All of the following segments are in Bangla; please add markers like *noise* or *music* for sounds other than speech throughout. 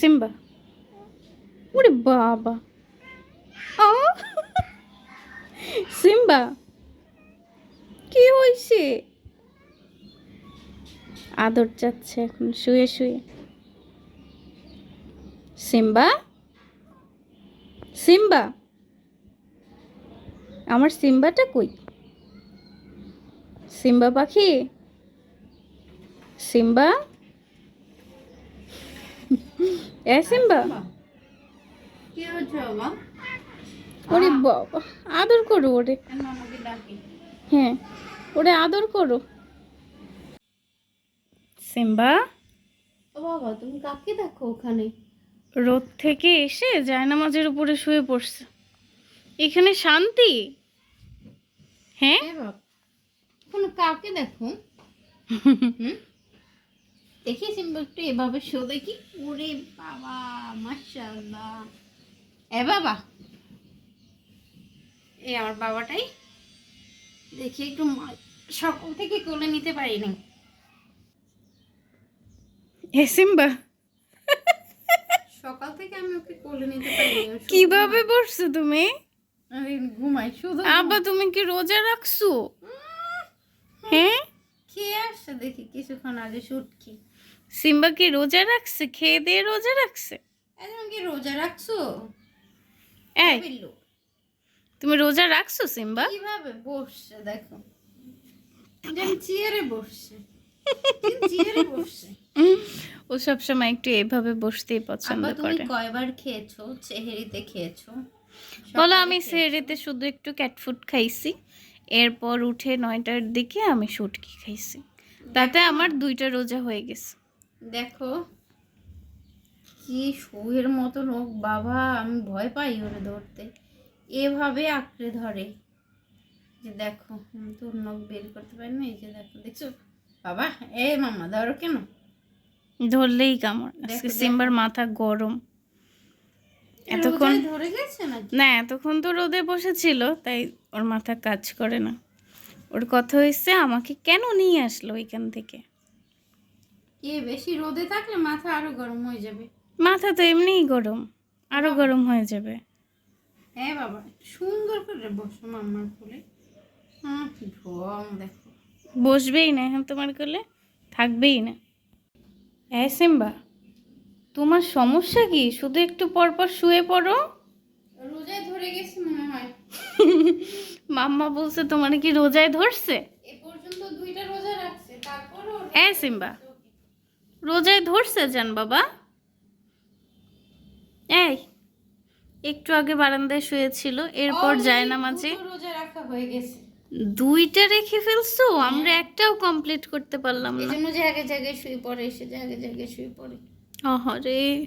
সিম্বা। ওরে বাবা! সিম্বা, কি হয়েছে আদর যাচ্ছে এখন, শুয়ে শুয়ে। সিম্বা? সিম্বা? আমার সিম্বাটা কই? সিম্বা পাখি? সিম্বা? এ সিম্বা। কি হচ্ছে বাবা? ওরে বাবা আদর করো ওরে। হ্যাঁ ওরে আদর করো। সিম্বা? বাবা তুমি কাকে দেখো ওখানে? রোদ থেকে এসে জায়নামাজের উপরে শুয়ে পড়ছে। এখানে শান্তি? হ্যাঁ? কাকে দেখো? *laughs* দেখি একটু এভাবে শো দেখি। ওরে বাবা এ বাবা। এ আমার বাবাটাই। দেখি একটু সকাল থেকে কোলে নিতে পারিনি। এ সিম্বা। সকাল থেকে আমি ওকে কোলে নিতে পারিনি কীভাবে বসছো তুমি? ঘুমাই শুধু আব্বা তুমি কি রোজা রাখছো? হ্যাঁ? খেয়ে আসছে দেখি কিছুক্ষণ আগে শুটকি। সিম্বা কি রোজা রাখছে? খেয়ে দিয়ে রোজা রাখছে? এখন কি রোজা রাখছো? এই তুমি রোজা রাখছো সিম্বা? কীভাবে বসছে দেখো। চেয়ারে বসছে। চেয়ারে বসছে। ও সবসময় একটু এভাবে বসতেই পছন্দ আব্বা তুমি করে। কয়বার খেয়েছো? চেহারিতে খেয়েছো? বলো আমি? সেরেতে শুধু একটু ক্যাটফুড খাইছি। এরপর উঠে নয়টার দিকে আমি শুটকি খাইছি। তাতে আমার দুইটা রোজা হয়ে গেছে। দেখো কি শুয়ের মতো লোক বাবা আমি ভয় পাই ওরে ধরতে। এভাবে আঁকড়ে ধরে। যে দেখো আমি তোর নখ বের করতে পারি না এই যে দেখো দেখছ? বাবা এ মামা ধরো কেন? ধরলেই কামড়। সিম্বার মাথা গরম। এতক্ষণ ধরে গেছে না এতক্ষণ তো রোদে বসেছিল তাই ওর মাথা কাজ করে না। ওর কথা হয়েছে আমাকে কেন নিয়ে আসলো এখান থেকে? এ বেশি রোদে থাকলে মাথা আরও গরম হয়ে যাবে। মাথা তো এমনিই গরম আরও গরম হয়ে যাবে। হ্যাঁ বাবা সুন্দর করে বসো মাম্মার কোলে। ঢং দেখো। বসবেই না এখন তোমার কোলে থাকবেই না। হ্যাঁ সিম্বা। তোমার সমস্যা কি? শুধু একটু পর পর শুয়ে পড়ো। রোজায় ধরে গেছে মনে হয়। *laughs* মাম্মা বলছে তোমার কি রোজায় ধরছে? এ পর্যন্ত দুইটা রোজা রাখছে তারপরও হ্যাঁ সিম্বা। রোজায় ধরছে জান বাবা। এই একটু আগে বারান্দায় শুয়েছিল এরপর যায় না মাঝে। রোজা রাখা হয়ে গেছে। দুইটা রেখে ফেলছো? আমরা একটাও কমপ্লিট করতে পারলাম না। জন্য জায়গায় জায়গায় শুয়ে পড়ে এসে জায়গায় জায়গায় শুয়ে পড়ে। আহারে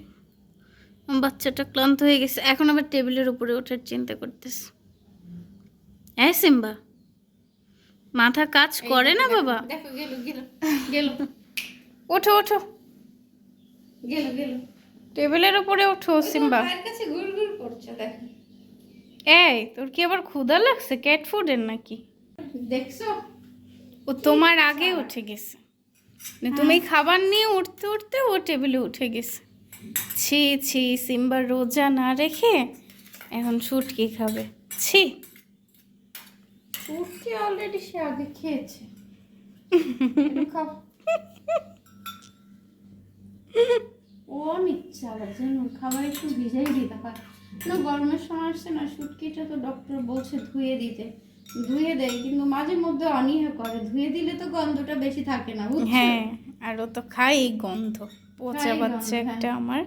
আমার বাচ্চাটা ক্লান্ত হয়ে গেছে। এখন আবার টেবিলের উপরে ওঠার চিন্তা করতেছে। হ্যাঁ সিম্বা মাথা কাজ করে না বাবা? *laughs* ওঠো ওঠো। টেবিলের উপরে ওঠো সিম্বা। এই তোর কি আবার ক্ষুধা লাগছে? ক্যাট ফুডের নাকি? দেখছ? ও তোমার আগে উঠে গেছে। তুমি খাবার নিয়ে উঠতে উঠতে ও টেবিলে উঠে গেছে। ছি ছি সিম্বার রোজা না রেখে এখন শুটকি খাবে। ছি। ফুটকে অলরেডি সে আগে খেয়েছে। ও নিচ্ছে আবার যেন খাবার একটু ভিজাই দিতে হয় না, গরমের সময় আসছে না, শুটকিটা তো ডক্টর বলছে ধুয়ে দিতে। ধুয়ে দেয় কিন্তু মাঝে মধ্যে অনীহা করে। ধুয়ে দিলে তো গন্ধটা বেশি থাকে না হ্যাঁ আর ও তো খাই গন্ধ। পচা বাচ্চা হ্যাঁ। একটা আমার।